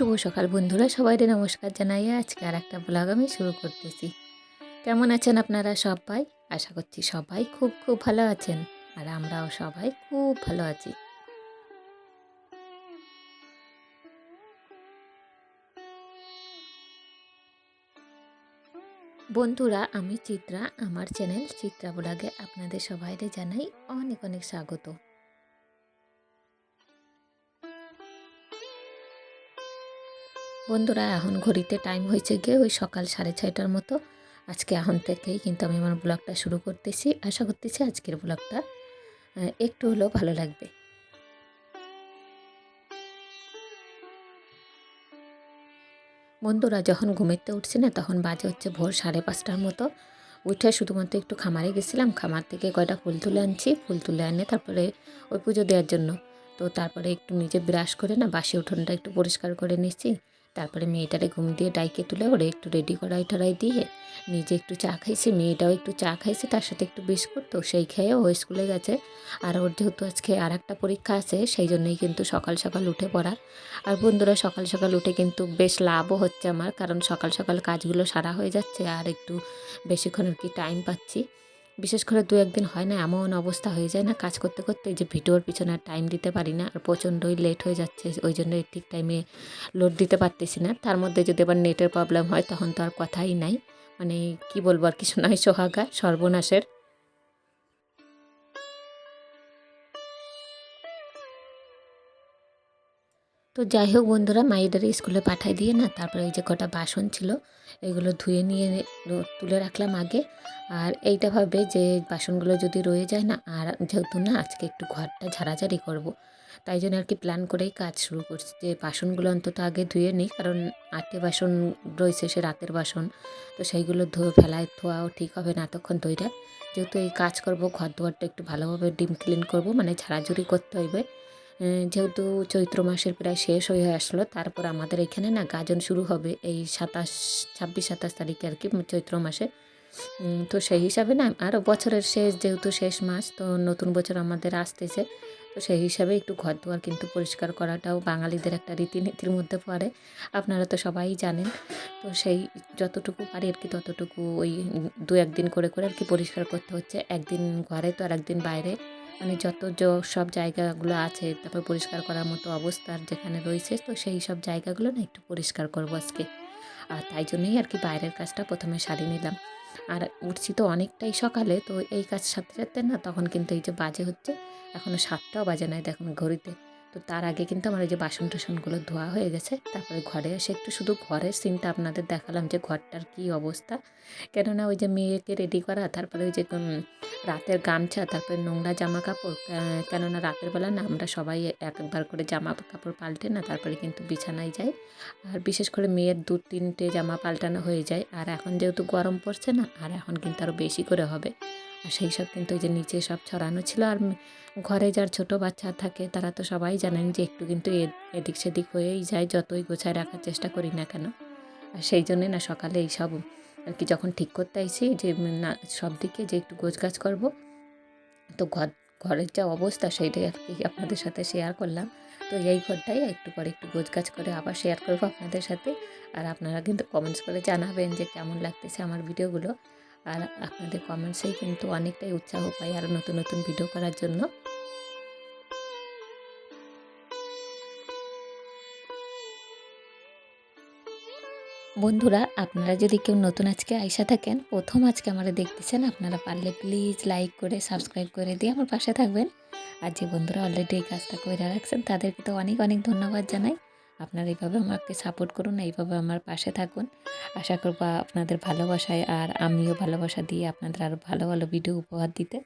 শুভ সকাল বন্ধুরা। সবাইকে নমস্কার জানাই। আজকে আর একটা ব্লগ আমি শুরু করতেছি। কেমন আছেন আপনারা সবাই? আশা করছি সবাই খুব খুব ভালো আছেন আর আমরাও সবাই খুব ভালো আছি। বন্ধুরা, আমি চিত্রা। আমার চ্যানেল চিত্রা ব্লগে আপনাদের সবাইকে জানাই অনেক অনেক স্বাগত। বন্ধুরা, এখন ঘড়িতে টাইম হয়েছে গিয়ে ওই সকাল সাড়ে ছয়টার মতো। আজকে এখন থেকেই কিন্তু আমি আমার ব্লগটা শুরু করতেছি। আশা করতেছি আজকের ব্লগটা একটু হলেও ভালো লাগবে। বন্ধুরা, যখন ঘুমেতে উঠছি না, তখন বাজে হচ্ছে ভোর সাড়ে পাঁচটার মতো। উঠে শুধুমাত্র একটু খামারে গেছিলাম। খামার থেকে কয়টা ফুল তুলে আনছি। ফুল তুলে আনে তারপরে ওই পুজো দেওয়ার জন্য। তো তারপরে একটু নিজে ব্রাশ করে না, বাসি উঠোনটা একটু পরিষ্কার করে নিচ্ছি। তারপরে মেয়েটারে ঘুম দিয়ে ডাইকে তুলে ওরে একটু রেডি করাই টরাই দিয়ে নিজে একটু চা খাইছি, মেয়েটাও একটু চা খাইছে, তার সাথে একটু বিস্কুট তো সেই খেয়ে ও স্কুলে গেছে। আর ওর যেহেতু আজকে আর একটা পরীক্ষা আছে, সেই জন্যই কিন্তু সকাল সকাল উঠে পড়া আর বন্ধুরা, সকাল সকাল উঠে কিন্তু বেশ লাভও হচ্ছে আমার, কারণ সকাল সকাল কাজগুলো সারা হয়ে যাচ্ছে আর একটু বেশিক্ষণ আর কি টাইম পাচ্ছি। বিশেষ করে দু একদিন হয় না, এমন অবস্থা হয়ে যায় না, কাজ করতে করতে যে ভিডিওর পিছনে টাইম দিতে পারি না, আর প্রচণ্ডই লেট হয়ে যাচ্ছে, ওই জন্য ঠিক টাইমে লোড দিতে পারতেছি না। তার মধ্যে যদি আবার নেটের প্রবলেম হয়, তখন তো আর কথাই নাই। মানে কি বলব, আর কিছু নয় সোহাগা, সর্বনাশের। তো যাই হোক বন্ধুরা মাইদের স্কুলে পাঠাই দিয়ে না, তারপরে এই যে কটা বাসন ছিল, এগুলো ধুয়ে নিয়ে তুলে রাখলাম আগে আর এইটা ভাবে যে বাসনগুলো যদি রয়ে যায় না, আর যেহেতু না, আজকে একটু ঘরটা ঝাড়াঝাড়ি করব। তাই জন্য আর কি প্ল্যান করেই কাজ শুরু করছি যে বাসনগুলো অন্তত আগে ধুয়ে নিই, কারণ আটে বাসন রয়েছে, সে রাতের বাসন, তো সেইগুলো ধুয়ে ফেলায়, ধোয়াও ঠিক হবে না তখন তৈরা যেহেতু এই কাজ করব ঘর দুয়ারটা একটু ভালোভাবে ডিম ক্লিন করব মানে ঝাড়াঝুড়ি করতে হইবে যেহেতু চৈত্র মাসের প্রায় শেষ হয়ে আসলো, তারপর আমাদের এখানে না গাজন শুরু হবে এই সাতাশ, ছাব্বিশ, সাতাশ তারিখে আর কি চৈত্র মাসে। তো সেই হিসাবে না আরও বছরের শেষ, যেহেতু শেষ মাস, তো নতুন বছর আমাদের আসতেছে। তো সেই হিসাবে একটু ঘর দুয়ার কিন্তু পরিষ্কার করাটাও বাঙালিদের একটা রীতিনীতির মধ্যে পড়ে, আপনারা তো সবাই জানেন। তো সেই যতটুকু পারি আর কি, ততটুকু ওই দু একদিন করে করে আর কি পরিষ্কার করতে হচ্ছে। একদিন ঘরে তো আর একদিন বাইরে। মানে যত সব জায়গাগুলো আছে, তারপর পরিষ্কার করার মতো অবস্থার যেখানে রয়েছে, তো সেই সব জায়গাগুলো না একটু পরিষ্কার করব আজকে। আর তাই জন্যই আর কি বাইরের কাজটা প্রথমে সারি নিলাম। আর উঠছি তো অনেকটাই সকালে, তো এই কাজ সাথে সাথে না তখন কিন্তু এই যে বাজে হচ্ছে এখনও সাতটাও বাজে নাই দেখুন ঘড়িতে। তো তার আগে কিন্তু আমার এই যে বাসন টাসনগুলো ধোয়া হয়ে গেছে। তারপরে ঘরে এসে একটু শুধু ঘরের সিনটা আপনাদের দেখালাম যে ঘরটার কি অবস্থা। কেননা ওই যে মেয়েকে রেডি করা, তারপরে ওই যে রাতের গামছা, তারপরে নোংরা জামা কাপড় কেননা রাতের বেলা না আমরা সবাই একবার করে জামা কাপড় পাল্টে না, তারপরে কিন্তু বিছানায় যাই। আর বিশেষ করে মেয়ের দু, তিনটে জামা পাল্টানো হয়ে যায়। আর এখন যেহেতু গরম পড়ছে না, আর এখন কিন্তু আরও বেশি করে হবে। আর সেই সব কিন্তু ওই যে নিচে সব ছড়ানো ছিল। আর ঘরে যার ছোট বাচ্চা থাকে, তারা তো সবাই জানেন যে একটু কিন্তু এদিক সেদিক হয়েই যায়, যতই গোছায় রাখার চেষ্টা করি না কেন। আর সেই জন্যে না সকালে এই সব আর কি যখন ঠিক করতে আইছি যে না, সব দিকে যে একটু গোছগাছ করব, তো ঘর, ঘরের যা অবস্থা সেইটাই আর কি আপনাদের সাথে শেয়ার করলাম। তো এই ঘরটাই একটু পরে একটু গোছগাছ করে আবার শেয়ার করব আপনাদের সাথে। আর আপনারা কিন্তু কমেন্টস করে জানাবেন যে কেমন লাগতেছে আমার ভিডিওগুলো আর আপনাদের কমেন্টসেই কিন্তু অনেকটাই উৎসাহ পাই আরও নতুন নতুন ভিডিও করার জন্য। বন্ধুরা, আপনারা যদি কেউ নতুন আজকে আইসা থাকেন, প্রথম আজকে আমরা দেখতেছেন, আপনারা পারলে প্লিজ লাইক করে সাবস্ক্রাইব করে দিয়ে আমার পাশে থাকবেন। আর যে বন্ধুরা অলরেডি এই কাজটা করে রাখছেন, তাদেরকে তো অনেক অনেক ধন্যবাদ জানাই। আপনারা এইভাবে আমাকে সাপোর্ট করুন, এইভাবে আমার পাশে থাকুন। আশা করব আপনাদের ভালোবাসায় আর আমিও ভালোবাসা দিয়ে আপনাদের আরও ভালো ভালো ভিডিও উপহার দিতে।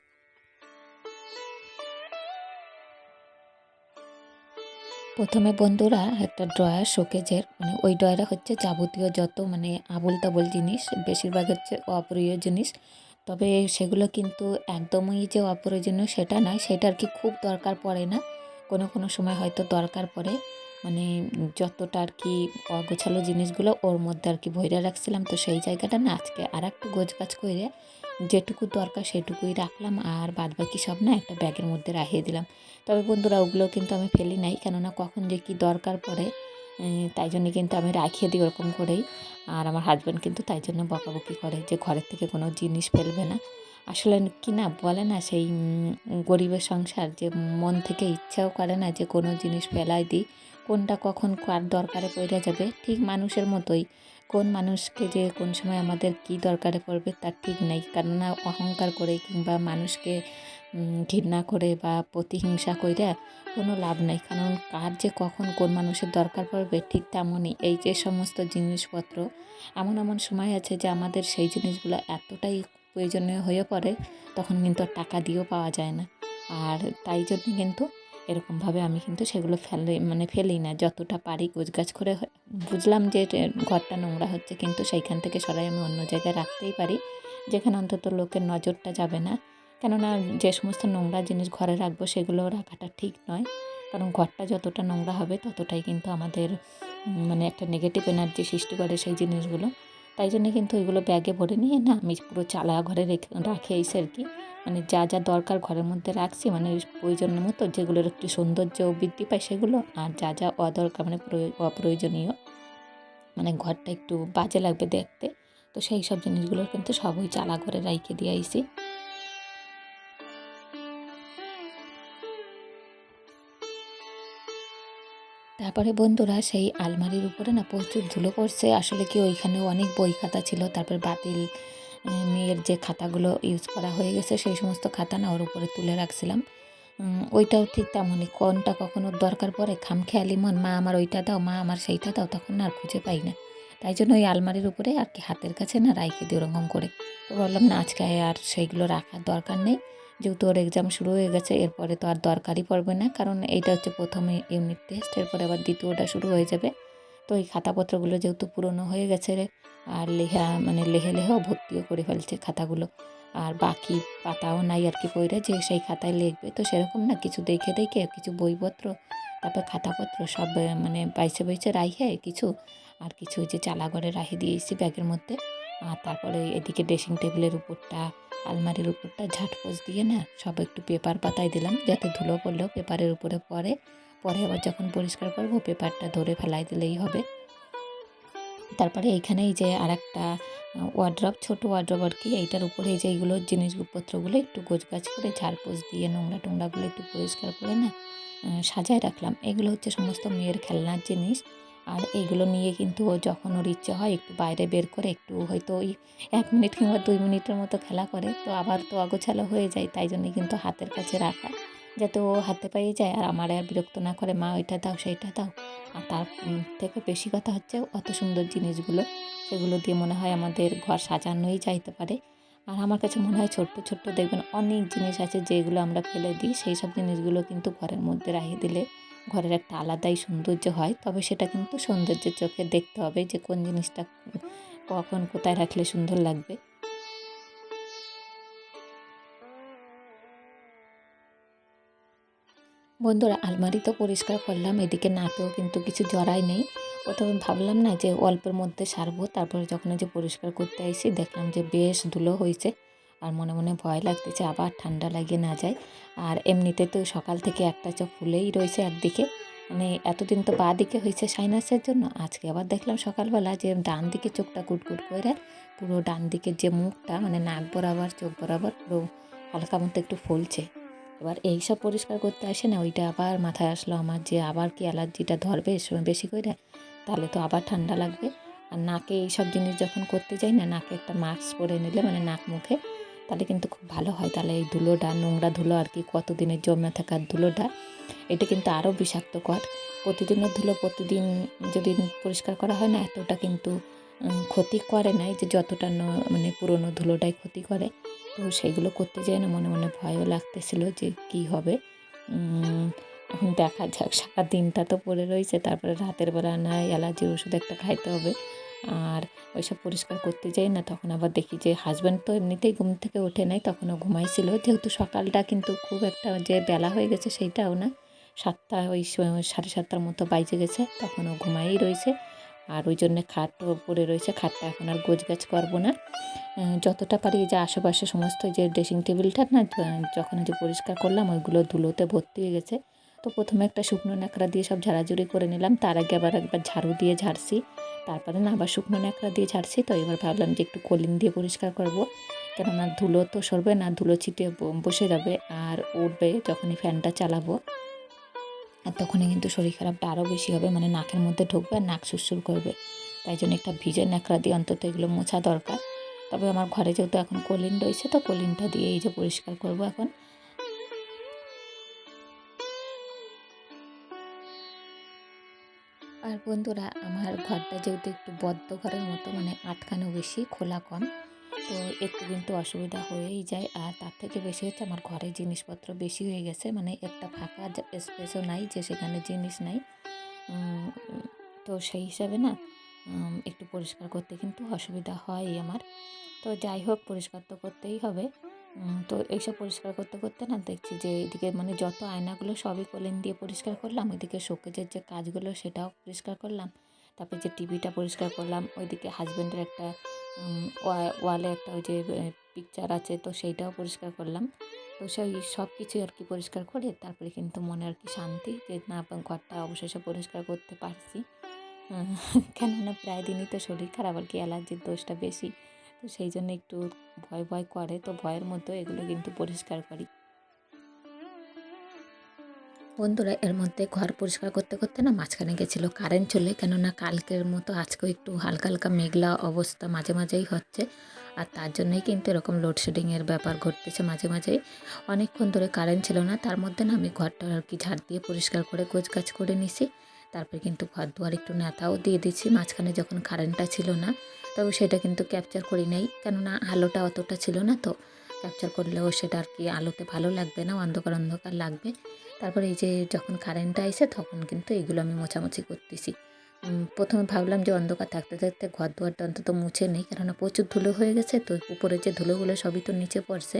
প্রথমে বন্ধুরা একটা ড্রয়ার শোকেজের মানে ওই ড্রয়ারে হচ্ছে যাবতীয় যত মানে আবল তাবল জিনিস, বেশিরভাগ হচ্ছে অপ্রিয় জিনিস। তবে সেগুলো কিন্তু একদমই যে অপ্রয়োজনীয় সেটা নয়, সেটা আর কি খুব দরকার পড়ে না। কোনো কোনো সময় হয়তো দরকার পড়ে। মানে যতটা আর কি অগোছালো জিনিসগুলো ওর মধ্যে আর কি ভইরা রাখছিলাম, তো সেই জায়গাটা না আজকে আর একটু গোছগাছ করে যেটুকু দরকার সেটুকুই রাখলাম আর বাদ বাকি সব না একটা ব্যাগের মধ্যে রাখিয়ে দিলাম। তবে বন্ধুরা ওগুলো কিন্তু আমি ফেলি নাই, কেননা কখন যে কি দরকার পড়ে তাই জন্য কিন্তু আমি রাখিয়ে দিই ওরকম করেই। আর আমার হাজব্যান্ড কিন্তু তাই জন্য বকাবকি করে যে ঘরের থেকে কোনো জিনিস ফেলবে না। আসলে কি না বলে না সেই গরিবের সংসার যে মন থেকে ইচ্ছাও করে না যে কোনো জিনিস ফেলাই দিই। কোনটা কখন কার দরকারে পড়ে যাবে, ঠিক মানুষের মতোই। কোন মানুষকে যে কোন সময় আমাদের কি দরকারে পড়বে তার ঠিক নেই। কেননা অহংকার করে কিংবা মানুষকে ঘৃণা করে বা প্রতিহিংসা করে কোনো লাভ নাই। কারণ কার যে কখন কোন মানুষের দরকার পড়বে ঠিক তেমনই। এই যে সমস্ত জিনিসপত্র, এমন এমন সময় আছে যে আমাদের সেই জিনিসগুলো এতটাই প্রয়োজনীয় হয়ে পড়ে, তখন কিন্তু টাকা দিয়েও পাওয়া যায় না। আর তাই জন্য কিন্তু এরকমভাবে আমি কিন্তু সেগুলো ফেলে মানে ফেলি না। যতটা পারি গোছগাছ করে বুঝলাম যে ঘরটা নোংরা হচ্ছে, কিন্তু সেইখান থেকে সরাই আমি অন্য জায়গায় রাখতেই পারি, যেখানে অন্তত লোকের নজরটা যাবে না। কেননা যে সমস্ত নোংরা জিনিস ঘরে রাখব সেগুলো রাখাটা ঠিক নয়। কারণ ঘরটা যতটা নোংরা হবে ততটাই কিন্তু আমাদের মানে একটা নেগেটিভ এনার্জি সৃষ্টি করে সেই জিনিসগুলো। তাই জন্য কিন্তু ওইগুলো ব্যাগে ভরে নিয়ে না আমি পুরো চালা ঘরে রেখে রাখে এসে আর কি মানে যা যা দরকার ঘরের মধ্যে রাখছি মানে ওই প্রয়োজনের মতো যেগুলোর একটু সৌন্দর্য বৃদ্ধি পায় সেগুলো আর যা যা অদরকার মানে প্রয়ো- অপ্রয়োজনীয় মানে ঘরটা একটু বাজে লাগবে দেখতে। তো সেই সব জিনিসগুলো কিন্তু সবই চালা ঘরে রাইখে দিয়ে আইসি তারপরে বন্ধুরা সেই আলমারির উপরে না প্রচুর ধুলো পড়ছে। আসলে কি ওইখানে অনেক বই খাতা ছিল। তারপর বাতিল মেয়ের যে খাতাগুলো ইউজ করা হয়ে গেছে, সেই সমস্ত খাতা না ওর উপরে তুলে রাখছিলাম। ওইটাও ঠিক তেমনই। কোনটা কখনো দরকার পড়ে, খামখেয়ালি মন, মা আমার ওইটা দাও, মা আমার সেইটা দাও, তখন আর খুঁজে পাই না। তাই জন্য ওই আলমারির উপরে আর কি হাতের কাছে না রাইখে দিই ওরকম করে। তো বললাম না আজকে আর সেইগুলো রাখার দরকার নেই। যেহেতু ওর এক্সাম শুরু হয়ে গেছে, এরপরে তো আর দরকারই পড়বে না, কারণ এইটা হচ্ছে প্রথমে ইউনিট টেস্ট এরপরে আবার দ্বিতীয়টা শুরু হয়ে যাবে। তো এই খাতাপত্রগুলো যেহেতু পুরনো হয়ে গেছে রে, আর লেহা মানে লেহে লেহেও ভর্তিও করে ফেলছে খাতাগুলো। আর বাকি পাতাও নাই আর কি বইরে যে সেই খাতায় লিখবে, তো সেরকম না, কিছু দেখে দেখে, কিছু বইপত্র, তারপর খাতাপত্র সব মানে বাইছে বাইছে রাইখে কিছু, আর কিছু যে চালাঘরে রাখি দিয়েছি ব্যাগের মধ্যে। আর তারপরে এদিকে ড্রেসিং টেবিলের উপরটা আলমারির উপরটা ঝাটপোছ দিয়ে না সব একটু পেপার পাতায় দিলাম, যাতে ধুলো পড়লেও পেপারের উপরে পরে পরে আবার যখন পরিষ্কার করব, পেপারটা ধরে ফেলাই দিলেই হবে। তারপরে এইখানেই যে আর একটা ওয়ার্ড্রপ ছোটো ওয়ার্ড্রপ আর কি, এইটার উপরে যে এইগুলো জিনিসপত্রগুলো একটু গোছগাছ করে ঝাড়পোছ দিয়ে নোংরা টোংরাগুলো একটু পরিষ্কার করে না সাজায় রাখলাম। এগুলো হচ্ছে সমস্ত মেয়ের খেলনার জিনিস। আর এইগুলো নিয়ে কিন্তু ও যখন ওর ইচ্ছে হয় একটু বাইরে বের করে একটু হয়তো ওই এক মিনিট কিংবা দুই মিনিটের মতো খেলা করে, তো আবার তো অগোছালো হয়ে যায়, তাই জন্য কিন্তু হাতের কাছে রাখা। যাতে ও হাতে পাইয়ে যায়, আর আমার আর বিরক্ত না করে, মা, ওইটা দাও, সেইটা দাও। আর তার থেকে বেশি কথা হচ্ছে অত সুন্দর জিনিসগুলো, সেগুলো দিয়ে মনে হয় আমাদের ঘর সাজানোই যাইতে পারে। আর আমার কাছে মনে হয় ছোট্ট ছোট্ট দেখবেন অনেক জিনিস আছে যেগুলো আমরা ফেলে দিই, সেই সব জিনিসগুলো কিন্তু ঘরের মধ্যে রাখিয়ে দিলে ঘরের একটা আলাদাই সৌন্দর্য হয়, তবে সেটা কিন্তু সৌন্দর্যের চোখে দেখতে হবে যে কোন জিনিসটা কখন কোথায় রাখলে সুন্দর লাগবে। বন্ধুরা, আলমারি তো পরিষ্কার করলাম, এদিকে নাকেও কিন্তু কিছু জড়াই নেই। প্রথমে ভাবলাম না যে অল্পের মধ্যে সারবো, তারপরে যখন যে পরিষ্কার করতে আইসি, দেখলাম যে বেশ ধুলো হয়েছে আর মনে মনে ভয় লাগতেছে আবার ঠান্ডা লাগিয়ে না যায়। আর এমনিতে তো সকাল থেকে একটা চোখ ফুলেই রয়েছে একদিকে। মানে এতদিন তো বা দিকে হয়েছে সাইনাসের জন্য। আজকে আবার দেখলাম সকালবেলা যে ডান দিকে চোখটা কুটকুট করে, পুরো ডান দিকের যে মুখটা মানে নাক বরাবর, চোখ বরাবর পুরো হালকা মতো একটু ফুলছে। এবার এই সব পরিষ্কার করতে আসে না, ওইটা আবার মাথায় আসলো আমার যে আবার কি অ্যালার্জিটা ধরবে বেশি করে, তাহলে তো আবার ঠান্ডা লাগবে। আর নাকে এই সব জিনিস যখন করতে যাই না, নাকে একটা মাস্ক পরে নিলে মানে নাক মুখে তাহলে কিন্তু খুব ভালো হয়। তাহলে এই ধুলোটা, নোংরা ধুলো আর কি, কতদিনের জমে থাকার ধুলোটা, এটা কিন্তু আরও বিষাক্তকর। প্রতিদিনের ধুলো প্রতিদিন যদি পরিষ্কার করা হয় না, এতটা কিন্তু ক্ষতি করে না এই যে যতটা মানে পুরনো ধুলোটাই ক্ষতি করে। তো সেইগুলো করতে যাই না মনে মনে ভয়ও লাগতেছিল যে কি হবে। এখন দেখা যাক সারা দিনটা তো পড়ে রয়েছে, তারপরে রাতের বেলা না অ্যালার্জির ওষুধ একটা খাইতে হবে। আর ওইসব পরিষ্কার করতে যাই না, তখন আবার দেখি যে হাজব্যান্ড তো এমনিতেই ঘুম থেকে ওঠে নাই, তখনও ঘুমাইছিল। যেহেতু সকালটা কিন্তু খুব একটা যে বেলা হয়ে গেছে সেইটাও না, সাতটা ওই সাড়ে সাতটার মতো বাইজে গেছে, তখনও ঘুমাই রয়েছে। আর ওই জন্যে খাটও পড়ে রয়েছে, খাটটা এখন আর গোছগাছ করব না। যতটা পারি যে আশেপাশে সমস্ত যে ড্রেসিং টেবিলটা না, যখন যে পরিষ্কার করলাম, ওইগুলো ধুলোতে ভর্তি হয়ে গেছে। তো প্রথমে একটা শুকনো ন্যাকড়া দিয়ে সব ঝাড়াঝুড়ি করে নিলাম। তার আগে আবার একবার ঝাড়ু দিয়ে ঝাড়ছি। তারপরে না আবার শুকনো ন্যাকড়া দিয়ে ঝাড়ছি। তো এবার ভাবলাম যে একটু কলিন দিয়ে পরিষ্কার করব। কেননা ধুলো তো সরবে না, ধুলো ছিটে বসে যাবে আর উঠবে যখনই ফ্যানটা চালাবো। আর তখনই কিন্তু শরীর খারাপটা আরও বেশি হবে মানে নাকের মধ্যে ঢুকবে আর নাক সুরসুর করবে। তাই জন্য একটা ভিজে ন্যাকড়া দিয়ে অন্তত এগুলো মোছা দরকার। তবে আমার ঘরে যেহেতু এখন কলিন রয়েছে, তো কলিনটা দিয়ে এই যে পরিষ্কার করব এখন। বন্ধুরা, আমার ঘরটা যেহেতু একটু বদ্ধ ঘরের মতো মানে আটখানো বেশি, খোলা কম, তো একটু কিন্তু অসুবিধা হয়েই যায়। আর তার থেকে বেশি হচ্ছে আমার ঘরে জিনিসপত্র বেশি হয়ে গেছে মানে একটা ফাঁকা স্পেসও নাই যে সেখানে জিনিস নাই। তো সেই হিসাবে না একটু পরিষ্কার করতে কিন্তু অসুবিধা হয় আমার। তো যাই হোক, পরিষ্কার তো করতেই হবে। তো এইসব পরিষ্কার করতে করতে না দেখছি যে এদিকে মানে যত আয়নাগুলো সবই কলিন দিয়ে পরিষ্কার করলাম, ওইদিকে শোকেজের যে কাজগুলো সেটাও পরিষ্কার করলাম। তারপরে যে টিভিটা পরিষ্কার করলাম, ওইদিকে হাজব্যান্ডের একটা ওয়া- ওয়ালে একটা ওই যে পিকচার আছে, তো সেইটাও পরিষ্কার করলাম। তো সেই সব কিছুই আর কি পরিষ্কার করে তারপরে কিন্তু মনে আর কি শান্তি যে না ঘরটা অবশেষে পরিষ্কার করতে পারছি। কেননা প্রায় দিনই তো শরীর খারাপ, আর কি অ্যালার্জির দোষটা বেশি। তো সেই জন্য একটু ভয় ভয় করে, তো ভয়ের মতো এগুলো কিন্তু পরিষ্কার করি। বন্ধুরা, এর মধ্যে ঘর পরিষ্কার করতে করতে না মাঝখানে গেছিল কারেন্ট চলে, কেননা কালকের মতো আজকেও একটু হালকা হালকা মেঘলা অবস্থা মাঝে মাঝেই হচ্ছে। আর তার জন্যই কিন্তু এরকম লোডশেডিংয়ের ব্যাপার ঘটতেছে মাঝে মাঝেই। অনেকক্ষণ ধরে কারেন্ট ছিল না, তার মধ্যে না আমি ঘরটা আর কি ঝাড় দিয়ে পরিষ্কার করে গোছ গাছ করে নিছি। তারপরে কিন্তু ঘর দুয়ার একটু নেতাও দিয়ে দিচ্ছি মাঝখানে যখন কারেন্টটা ছিল না তবে সেটা কিন্তু ক্যাপচার করি নাই। কেননা আলোটা অতটা ছিল না তো। ক্যাপচার করলেও সেটা আর কি আলোতে ভালো লাগবে না, অন্ধকার অন্ধকার লাগবে। তারপরে এই যে যখন কারেন্টটা আইসে তখন কিন্তু এগুলো আমি মোছামুছি করতেছি। প্রথমে ভাবলাম যে অন্ধকার থাকতে থাকতে ঘর দুয়ারটা অন্তত মুছে নেই, কেননা প্রচুর ধুলো হয়ে গেছে তো উপরে যে ধুলোগুলো সবই তো নিচে পড়ছে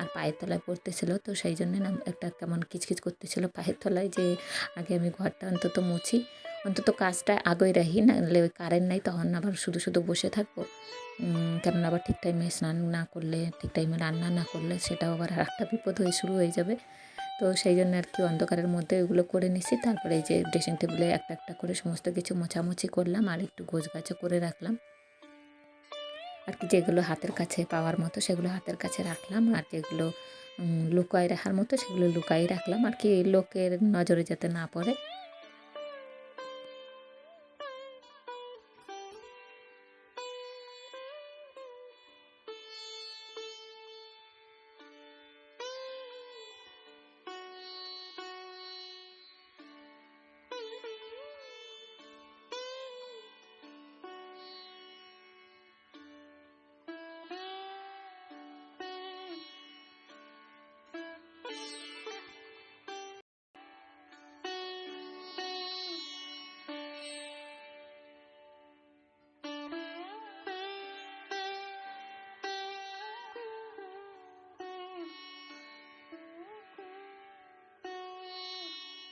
আর পায়ের তলায় পড়তেছিল তো সেই জন্য একটা কেমন কিচকিচ করতেছিল পায়ের তলায় যে আগে আমি ঘরটা অন্তত মুছি। অন্তত কাজটা আগেই রাখি নাহলে ওই কারেন্ট নাই, তখন আবার শুধু শুধু বসে থাকব। কেননা আবার ঠিক টাইমে স্নান না করলে, ঠিক টাইমে রান্না না করলে সেটাও আবার একটা বিপদ হয়ে শুরু হয়ে যাবে। তো সেই জন্য আর কি অন্ধকারের মধ্যে ওগুলো করে নিছি। তারপরে এই যে ড্রেসিং টেবিলে একটা একটা করে সমস্ত কিছু মোছামুছি করলাম আর একটু গোছগাছও করে রাখলাম। আর কি যেগুলো হাতের কাছে পাওয়ার মতো সেগুলো হাতের কাছে রাখলাম। আর যেগুলো লুকায় রাখার মতো সেগুলো লুকাই রাখলাম। আর কি লোকের নজরে যাতে না পড়ে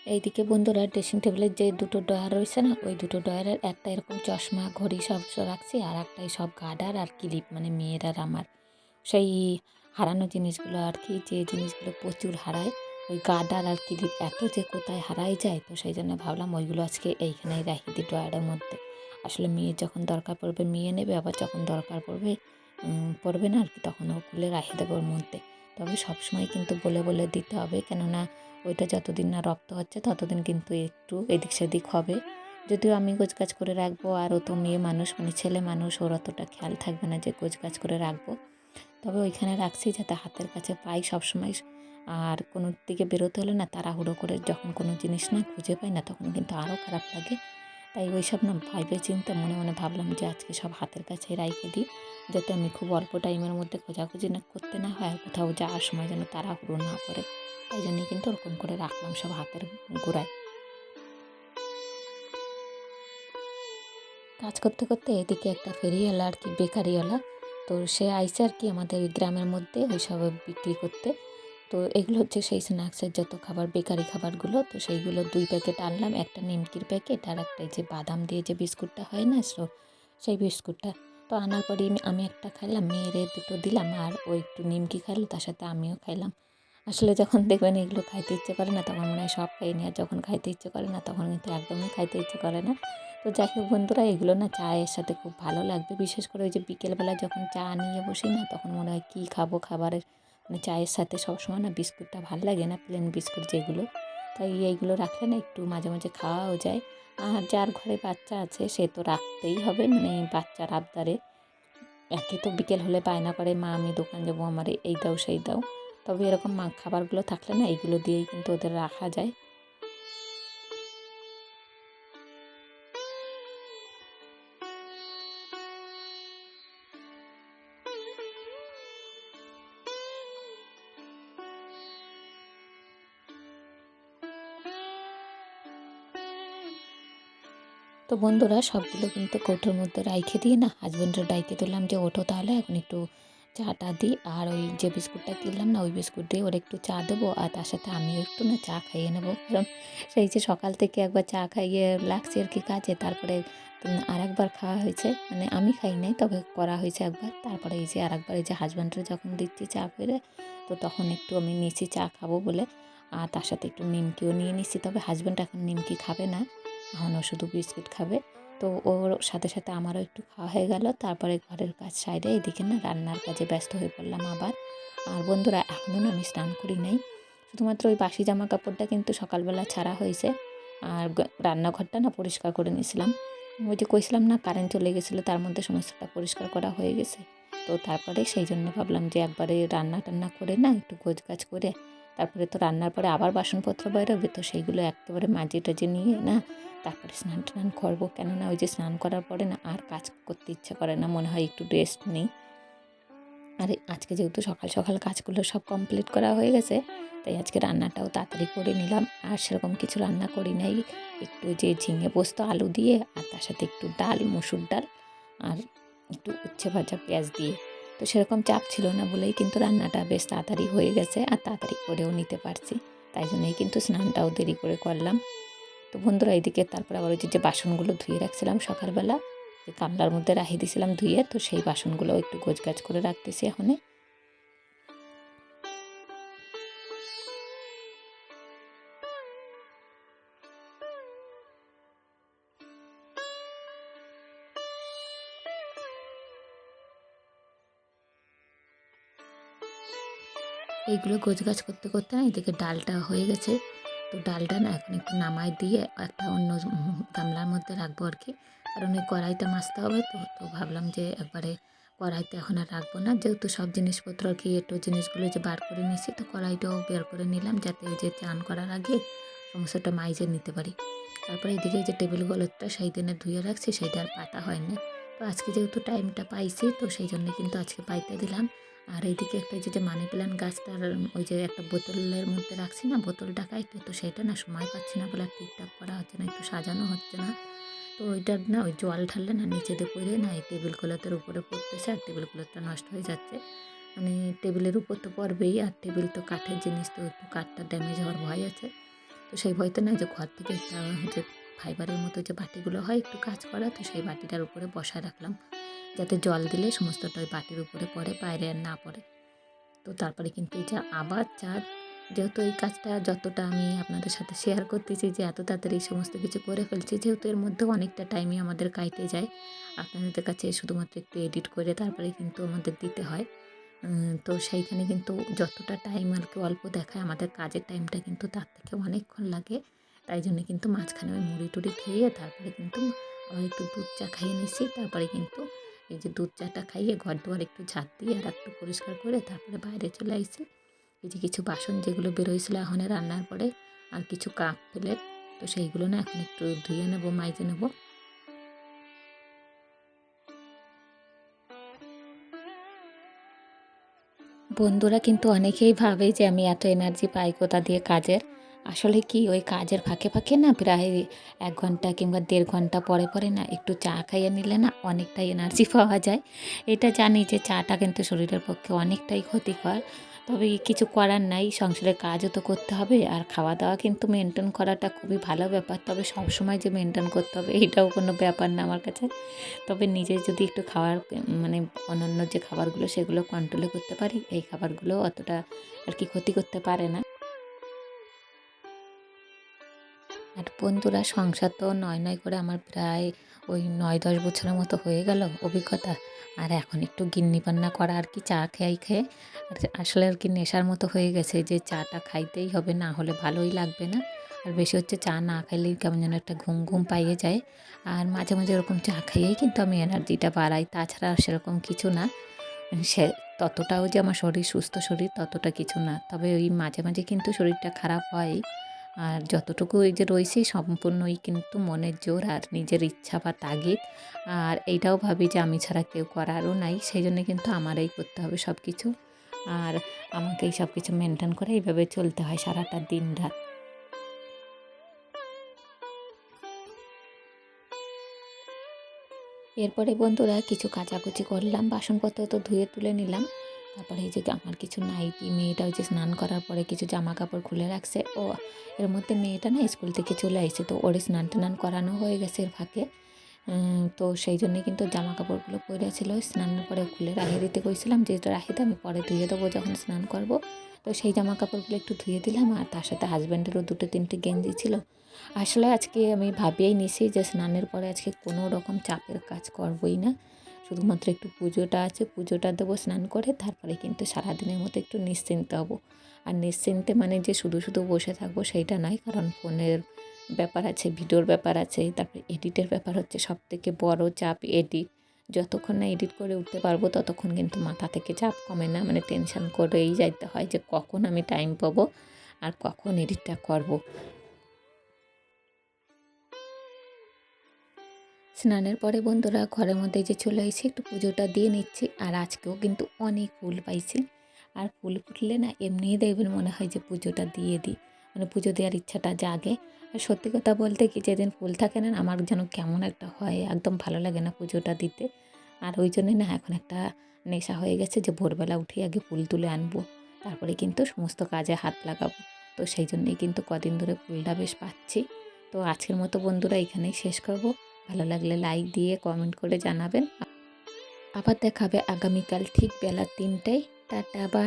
এইদিকে বন্ধুরা ড্রেসিং টেবিলের যে দুটো ডয়ার রয়েছে না, ওই দুটো ডয়ারের একটা এরকম চশমা, ঘড়ি সব রাখছি আর একটাই সব গার্ডার আর ক্লিপ মানে মেয়ের আর আমার। সেই হারানো জিনিসগুলো আর কি, যে জিনিসগুলো প্রচুর হারায়, ওই গার্ডার আর ক্লিপ এত যে কোথায় হারাই যায়, তো সেই জন্য ভাবলাম ওইগুলো আজকে এইখানেই রাখি দিই ডয়ারের মধ্যে। আসলে মেয়ের যখন দরকার পড়বে, মেয়ে নেবে, আবার যখন দরকার পড়বে পড়বে না আর কি, তখন ও খুলে রাখি দেবে ওর মধ্যে। তবে সবসময় কিন্তু বলে বলে দিতে হবে। কেননা ওইটা যতদিন না রক্ত হচ্ছে, ততদিন কিন্তু একটু এদিক সেদিক হবে। যদিও আমি গোছগাছ করে রাখব আর ও তো মেয়ে মানুষ মানে ছেলে মানুষ, ওর অতটা খেয়াল থাকবে না যে গোছগাছ করে রাখব। তবে ওইখানে রাখছি যাতে হাতের কাছে পাই সবসময়। আর কোনো দিকে বেরোতে হলে না তাড়াহুড়ো করে যখন কোনো জিনিস না খুঁজে পাই না, তখন কিন্তু আরও খারাপ লাগে। তাই ওই সব না ভাইবে চিন্তা মনে মনে ভাবলাম যে আজকে সব হাতের কাছে রাইখে দিই। যাতে আমি খুব অল্প টাইমের মধ্যে খোঁজাখুঁজি না করতে না হয় আর কোথাও যাওয়ার সময় যেন তাড়াহুড়ো না করে। তাই জন্য কিন্তু ওরকম করে রাখলাম সব হাতের গোড়ায়। কাজ করতে করতে এদিকে একটা ফেরিওয়ালা আর কি, বেকারিওয়ালা। তো সে আইসে আর কি আমাদের গ্রামের মধ্যে ওই সব বিক্রি করতে। তো এগুলো হচ্ছে সেই স্ন্যাক্সের যত খাবার, বেকারি খাবারগুলো, তো সেইগুলো দুই প্যাকেট আনলাম। একটা নিমকির প্যাকেট আর একটা যে বাদাম দিয়ে যে বিস্কুটটা হয় না সো সেই বিস্কুটটা। তো আনার পরে আমি একটা খাইলাম, মেয়েরে দুটো দিলাম আর ও একটু নিমকি খাইলো, তার সাথে আমিও খাইলাম। আসলে যখন দেখবেন এগুলো খাইতে ইচ্ছে করে না, তখন মনে হয় সব খাই নিয়ে আর যখন খাইতে ইচ্ছে করে না, তখন কিন্তু একদমই খাইতে ইচ্ছে করে না। তো যাই হোক বন্ধুরা, এগুলো না চায়ের সাথে খুব ভালো লাগবে। বিশেষ করে ওই যে বিকেলবেলা যখন চা নিয়ে বসি না, তখন মনে হয় কী খাব খাবারের? মানে চায়ের সাথে সবসময় না বিস্কুটটা ভালো লাগে না প্লেন বিস্কুট যেগুলো। তাই এইগুলো রাখলে না একটু মাঝে মাঝে খাওয়াও যায়। আর যার ঘরে বাচ্চা আছে, সে তো রাখতেই হবে। মানে বাচ্চার আবদারে। একে তো বিকেল হলে বায়না করে, মা, আমি দোকান যাব আমার, এই দাও, সেই দাও। তবে এরকম মা খাবারগুলো থাকলে না, এইগুলো দিয়েই কিন্তু ওদের রাখা যায়। তো বন্ধুরা, সবগুলো কিন্তু কৌটোর মধ্যে রাইখে দিয়ে না হাজব্যান্ডের ডাইকে তুললাম যে ওঠো তাহলে, এখন একটু চাটা দিই। আর ওই যে বিস্কুটটা কিনলাম না, ওই বিস্কুট দিয়ে ওর একটু চা দেবো, আর তার সাথে আমিও একটু না চা খাইয়ে নেব। কারণ সেই যে সকাল থেকে একবার চা খাইয়ে লাগছে আর কি কাজে, তারপরে আর একবার খাওয়া হয়েছে। মানে আমি খাই নাই, তবে করা হয়েছে একবার। তারপরে এই যে আর একবার এই যে হাজব্যান্ডের যখন দিচ্ছি চা করে, তো তখন একটু আমি নিচ্ছি চা খাব বলে। আর তার সাথে একটু নিমকিও নিয়ে নিচ্ছি, তবে হাজব্যান্ড এখন নিমকি খাবে না। এখনও শুধু বিস্কিট খাবে। তো ওর সাথে সাথে আমারও একটু খাওয়া হয়ে গেল। তারপরে ঘরের কাজ সাইডে এদিকে না রান্নার কাজে ব্যস্ত হয়ে পড়লাম আবার। আর বন্ধুরা, এখনও না আমি স্নান করি নাই। শুধুমাত্র ওই বাসি জামা কাপড়টা কিন্তু সকালবেলা ছাড়া হয়েছে। আর রান্নাঘরটা না পরিষ্কার করে নিয়েছিলাম। ওই যে কইছিলাম না কারেন্ট চলে গেছিল, তার মধ্যে সমস্তটা পরিষ্কার করা হয়ে গেছে। তো তারপরে সেই জন্য ভাবলাম যে একবারে রান্না টান্না করে না, একটু গোছ গাছ করে তারপরে তো রান্নার পরে আবার বাসনপত্র বেরোবে, তো সেইগুলো একেবারে মাঝে টাজে নিয়ে না, তারপরে স্নান টান করব। কেননা ওই যে স্নান করার পরে না আর কাজ করতে ইচ্ছে করে না, মনে হয় একটু রেস্ট নেই। আর আজকে যেহেতু সকাল সকাল কাজগুলো সব কমপ্লিট করা হয়ে গেছে, তাই আজকে রান্নাটাও তাড়াতাড়ি করে নিলাম। আর সেরকম কিছু রান্না করি নাই, একটু যে ঝিঙে পোস্ত, আলু দিয়ে, আর তার সাথে একটু ডাল, মুসুর ডাল, আর একটু উচ্ছে ভাজা পেঁয়াজ দিয়ে। তো সেরকম চাপ ছিল না বলেই কিন্তু রান্নাটা বেশ তাড়াতাড়ি হয়ে গেছে আর তাড়াতাড়ি করেও নিতে পারছি। তাই জন্যই কিন্তু স্নানটাও দেরি করে করলাম। তো বন্ধুরা এদিকে তারপর আবার ওই যে বাসনগুলো ধুয়ে রাখছিলাম সকালবেলা গামলার মধ্যে রাহি দিয়েছিলাম ধুয়ে, তো সেই বাসনগুলো একটু গোছগাছ করে রাখতেছি এখানে এইগুলো গোছগাছ করতে করতে না এদিকে ডালটা হয়ে গেছে। তো ডালটা না এখন একটু নামাই দিয়ে একটা অন্য গামলার মধ্যে রাখব আর কি। কারণ ওই কড়াইতে মাছতে হবে তো তো ভাবলাম যে একবারে কড়াইতে এখন আর রাখব না। যেহেতু সব জিনিসপত্র আর কি একটু জিনিসগুলো যে বার করে নিয়েছি, তো কড়াইটাও বের করে নিলাম যাতে ওই যে চান করার আগে সমস্যাটা মাইজে নিতে পারি। তারপরে এদিকে যে টেবিল গলতটা সেই দিনে ধুয়ে রাখছি সেটা আর পাতা হয়নি। তো আজকে যেহেতু টাইমটা পাইছি, তো সেই জন্য কিন্তু আজকে পাইতে দিলাম। আর এইদিকে একটা যে মানি প্ল্যান্ট গাছটার ওই যে একটা বোতলের মধ্যে রাখছি না, বোতলটা খাইতে তো সেটা না সময় পাচ্ছি না বলে ঠিকঠাক করা হচ্ছে না, একটু সাজানো হচ্ছে না। তো ওইটার না ওই জল ঢাললে না নিচে দিয়ে পড়ে না এই টেবিল ক্লথের উপরে পড়তেছে আর টেবিল ক্লথটা নষ্ট হয়ে যাচ্ছে। মানে টেবিলের উপর তো পড়বেই আর টেবিল তো কাঠের জিনিস, তো একটু কাঠটা ড্যামেজ হওয়ার ভয় আছে। তো সেই ভয়তে না যে ঘর থেকে একটা যে ফাইবারের মতো যে বাটিগুলো হয়, একটু কাজ করা, তো সেই বাটিটার উপরে বসায় রাখলাম। যাতে জল দিলে সমস্তটা ওই বাটির উপরে পড়ে, বাইরে আর না পড়ে। তো তারপরে কিন্তু এই যে আবার চাঁদ, যেহেতু এই কাজটা যতটা আমি আপনাদের সাথে শেয়ার করতেছি যে এত তাড়াতাড়ি সমস্ত কিছু করে ফেলছি, যেহেতু এর মধ্যেও অনেকটা টাইমই আমাদের কাইটে যায়। আপনাদের কাছে শুধুমাত্র একটু এডিট করে তারপরে কিন্তু আমাদের দিতে হয়। তো সেইখানে কিন্তু যতটা টাইম আর কি অল্প দেখায়, আমাদের কাজের টাইমটা কিন্তু তার থেকে অনেকক্ষণ লাগে। তাই জন্য কিন্তু মাঝখানে ওই মুড়ি টুড়ি খেয়ে তারপরে কিন্তু আবার একটু দুধ চা খাইয়ে নিছি। তারপরে কিন্তু এই যে দুধ চাটা খাইয়ে ঘর দুয়ার একটু ঝাঁট দিয়ে আর একটু পরিষ্কার করে তারপরে বাইরে চলে আসছি এই যে কিছু বাসন যেগুলো বেরোয়ছিল এখন রান্নার পরে আর কিছু কাপ, প্লেট, তো সেইগুলো না এখন একটু ধুয়ে নেব, মাইজে নেব। বন্ধুরা কিন্তু অনেকেই ভাবে যে আমি এত এনার্জি পাই কোথা দিয়ে কাজের। আসলে কি ওই কাজের ফাঁকে ফাঁকে না প্রায় এক ঘণ্টা কিংবা দেড় ঘণ্টা পরে পরে না একটু চা খাইয়ে নিলে না অনেকটাই এনার্জি পাওয়া যায়। এটা জানি যে চাটা কিন্তু শরীরের পক্ষে অনেকটাই ক্ষতিকর। তবে কিছু করার নাই, সংসারের কাজও তো করতে হবে আর খাওয়া দাওয়া কিন্তু মেনটেন করাটা খুবই ভালো ব্যাপার। তবে সবসময় যে মেনটেন করতে হবে, এটাও কোনো ব্যাপার না আমার কাছে। তবে নিজে যদি একটু খাওয়ার মানে অন্যান্য যে খাবারগুলো সেগুলো কন্ট্রোলে করতে পারি, এই খাবারগুলো অতটা আর কি ক্ষতি করতে পারে না। আর বন্ধুরা, সংসার তো নয় নয় করে আমার প্রায় ওই নয় দশ বছরের মতো হয়ে গেল অভিজ্ঞতা। আর এখন একটু গিন্নি পান্না করা আর কি চা খেয়ে খেয়ে, আর আসলে আর কি নেশার মতো হয়ে গেছে যে চাটা খাইতেই হবে, না হলে ভালোই লাগবে না। আর বেশি হচ্ছে চা না খাইলেই কেমন যেন একটা ঘুম ঘুম পাইয়ে যায়। আর মাঝে মাঝে ওরকম চা খাইয়েই কিন্তু আমি এনার্জিটা বাড়াই, তাছাড়া সেরকম কিছু না। সে ততটাও যে আমার শরীর, সুস্থ শরীর, ততটা কিছু না। তবে ওই মাঝে মাঝে কিন্তু শরীরটা খারাপ হয় আর যতটুকু এই যে রয়েছে সম্পূর্ণই কিন্তু মনের জোর আর নিজের ইচ্ছা বা তাগিদ। আর এইটাও ভাবি যে আমি ছাড়া কেউ করারও নাই, সেই জন্য কিন্তু আমারই করতে হবে সব কিছু আর আমাকেই সব কিছু মেনটেন করে এইভাবে চলতে হয় সারাটা দিন রাত। এরপরে বন্ধুরা কিছু কাচাকুচি করলাম, বাসনপত্র তো ধুয়ে তুলে নিলাম। তারপরে এই যে আমার কিছু নাইটি মেয়েটা ওই যে স্নান করার পরে কিছু জামা কাপড় খুলে রাখছে। ও, এর মধ্যে মেয়েটা না স্কুল থেকে চলে আসছে তো ওর স্নান টান করানো হয়ে গেছে এর ফাঁকে। তো সেই জন্যে কিন্তু জামা কাপড়গুলো পরে ছিল স্নানের পরে খুলে রাখিয়ে দিতে কইছিলাম যে রাখিতে আমি পরে ধুয়ে দেবো যখন স্নান করব। তো সেই জামা কাপড়গুলো একটু ধুয়ে দিলাম আর তার সাথে হাজব্যান্ডেরও দুটো তিনটে গেঞ্জি ছিল। আসলে আজকে আমি ভাবিয়েই নিছি যে, স্নানের পরে আজকে কোনো রকম চাপের কাজ করবই না। শুধুমাত্র একটু পুজোটা আছে, পুজোটা দেবো, স্নান করে তারপরে কিন্তু সারাদিনের মতো একটু নিশ্চিন্ত হব। আর নিশ্চিন্তে মানে যে শুধু শুধু বসে থাকব সেইটা নয়, কারণ ফোনের ব্যাপার আছে, ভিডিওর ব্যাপার আছে, তারপরে এডিটের ব্যাপার হচ্ছে সব থেকে বড় চাপ এডিট। যতক্ষণ না এডিট করে উঠতে পারব ততক্ষণ কিন্তু মাথা থেকে চাপ কমে না মানে টেনশন করেই যাইতে হয় যে কখন আমি টাইম পাবো আর কখন এডিটটা করব। স্নানের পরে বন্ধুরা ঘরের মধ্যে যে চলে এসেছি একটু পুজোটা দিয়ে নিচ্ছি, আর আজকেও কিন্তু অনেক ফুল পাইছি। আর ফুল ফুটলে না এমনিই দেখবেন মনে হয় যে পুজোটা দিয়ে দিই মানে পুজো দেওয়ার ইচ্ছাটা জাগে। আর সত্যি কথা বলতে কি, যেদিন ফুল থাকে না, আমার যেন কেমন একটা হয়, একদম ভালো লাগে না পুজোটা দিতে। আর ওই জন্যই না এখন একটা নেশা হয়ে গেছে যে ভোরবেলা উঠে আগে ফুল তুলে আনব, তারপরে কিন্তু সমস্ত কাজে হাত লাগাবো। তো সেই জন্যই কিন্তু কদিন ধরে ফুলটা বেশ পাচ্ছি। তো আজকের মতো বন্ধুরা এখানেই শেষ করব। ভালো লাগলে লাইক দিয়ে কমেন্ট করে জানাবেন। আবার দেখাবে আগামীকাল ঠিক বেলা তিনটায়। টাটা বা